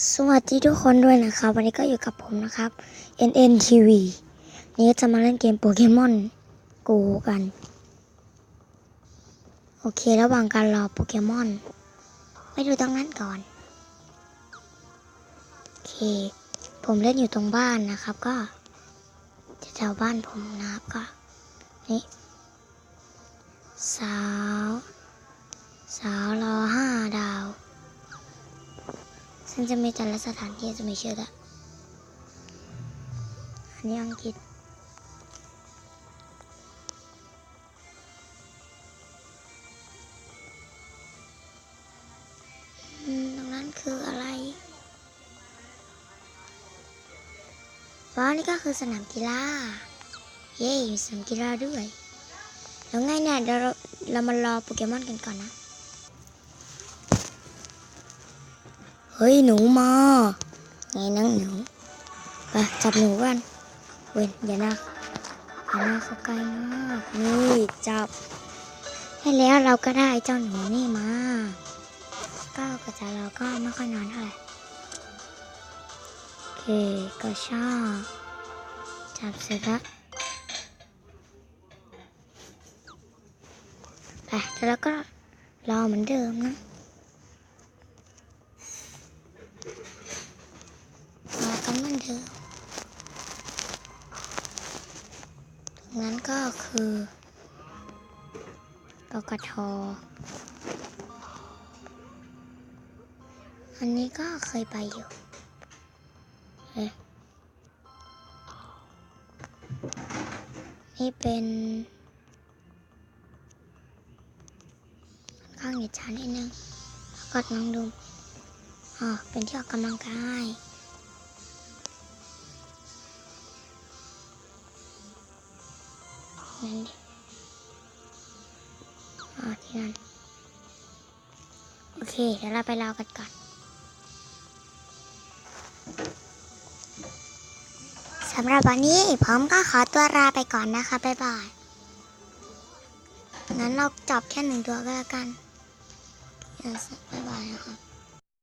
สวัสดีทุกคนด้วยนะครับ วันนี้ก็อยู่กับผมนะครับ NN TV นี่ก็จะมาเล่นเกมโปเกมอนโกกัน โอเค ระหว่างการรอโปเกมอนไปดูตรงนั้นก่อน โอเค ผมเล่นอยู่ตรงบ้านนะครับ ก็แถวบ้านผมนะครับก็ นี่ สาว สาวรอห้า ซึ่งจะมีแต่ละสถานที่จะมีชื่อละอันนี้อังกฤษอืมตรงนั้นคืออะไรว้าวนี่ก็คือสนามกีฬา เย้มีสนามกีฬาด้วย แล้วไงเนี่ยเดี๋ยวเราเรามารอโปเกมอนกันก่อนนะ ฮ้ยหนูมาไงนั่งหนูไปจับหนูกันเว้นอย่านะอย่านะเขาไกลมากนี่จับ ให้แล้วเราก็ได้เจ้าหนูนี่มาก้าวกระจายเราก็ไม่ค่อยนานเท่าไหร่โอเคก็ชอบจับเสร็จแล้วไปแล้วก็รอเหมือนเดิมนะ มากันเหมื อนเดิมตรงนั้นก็คือกกทอันนี้ก็เคยไปอยู่เนี่เป็นข้างเหยียดชันนิดนึงก็น้องดู อ๋อ เป็นที่ออกกำลังกาย นั่นดิอ๋อที่นั่น โอเค เดี๋ยวเราไปรอกันก่อน สำหรับวันนี้ผมก็ขอตัวลาไปก่อนนะคะ บ๊ายบาย งั้นเราจับแค่หนึ่งตัวก็แล้วกัน บ๊ายบายนะครับ